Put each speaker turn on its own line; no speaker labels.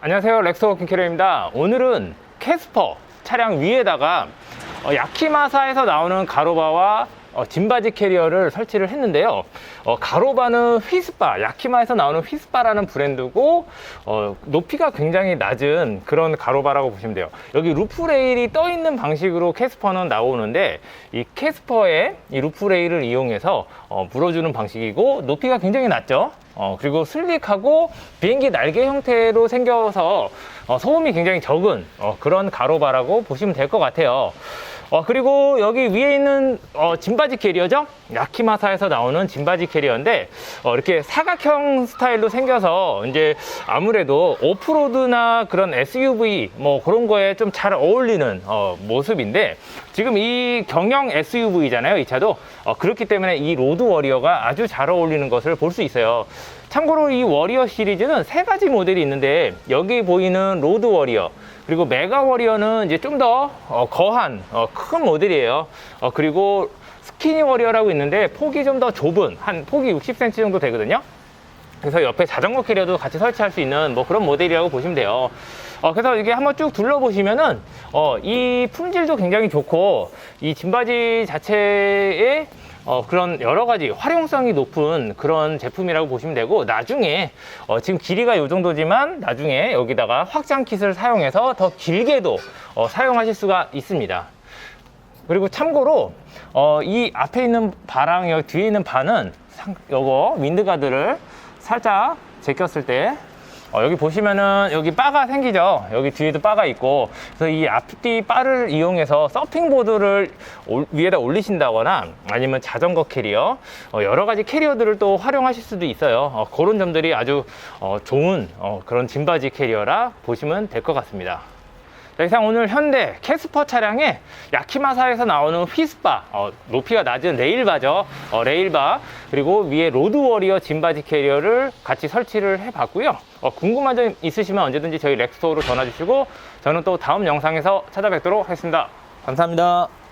안녕하세요. 렉스워 킹 캐리어입니다. 오늘은 캐스퍼 차량 위에다가 어, 야키마사에서 나오는 가로바와 어, 짐바지 캐리어를 설치를 했는데요. 어, 가로바는 휘스바 야키마에서 나오는 휘스바라는 브랜드고 어, 높이가 굉장히 낮은 그런 가로바라고 보시면 돼요. 여기 루프 레일이 떠 있는 방식으로 캐스퍼는 나오는데 이 캐스퍼의 이 루프 레일을 이용해서 어, 물어주는 방식이고 높이가 굉장히 낮죠? 어, 그리고 슬릭하고 비행기 날개 형태로 생겨서 어, 소음이 굉장히 적은 어, 그런 가로바라고 보시면 될 것 같아요. 어, 그리고 여기 위에 있는 어, 짐바지 캐리어죠? 야키마사에서 나오는 짐바지 캐리어인데 어, 이렇게 사각형 스타일로 생겨서 이제 아무래도 오프로드나 그런 SUV 뭐 그런 거에 좀 잘 어울리는 어, 모습인데 지금 이 경영 SUV잖아요 이 차도 어, 그렇기 때문에 이 로드 워리어가 아주 잘 어울리는 것을 볼 수 있어요 참고로 이 워리어 시리즈는 세 가지 모델이 있는데 여기 보이는 로드 워리어 그리고 메가 워리어는 이제 좀 더 거한 어, 큰 모델이에요 어, 그리고 스키니 워리어라고 있는데 폭이 좀 더 좁은 한 폭이 60cm 정도 되거든요 그래서 옆에 자전거 캐리어도 같이 설치할 수 있는 뭐 그런 모델이라고 보시면 돼요. 어, 그래서 이게 한번 쭉 둘러보시면은, 어, 이 품질도 굉장히 좋고, 이 짐바지 자체에 어, 그런 여러 가지 활용성이 높은 그런 제품이라고 보시면 되고, 나중에, 어, 지금 길이가 이 정도지만, 나중에 여기다가 확장 킷을 사용해서 더 길게도 어, 사용하실 수가 있습니다. 그리고 참고로 어, 이 앞에 있는 바랑 여기 뒤에 있는 바는 상, 요거 윈드가드를 살짝 제꼈을 때 어, 여기 보시면은 여기 바가 생기죠? 여기 뒤에도 바가 있고. 그래서 이 앞뒤 바를 이용해서 서핑보드를 올- 위에다 올리신다거나 아니면 자전거 캐리어 어, 여러 가지 캐리어들을 또 활용하실 수도 있어요. 어, 그런 점들이 아주 어, 좋은 어, 그런 짐바지 캐리어라 보시면 될 것 같습니다. 자, 이상 오늘 현대 캐스퍼 차량에 야키마사에서 나오는 휘스바, 어, 높이가 낮은 레일바죠. 어, 레일바, 그리고 위에 로드 워리어 짐바지 캐리어를 같이 설치를 해봤고요. 어, 궁금한 점 있으시면 언제든지 저희 렉스토어로 전화 주시고 저는 또 다음 영상에서 찾아뵙도록 하겠습니다. 감사합니다.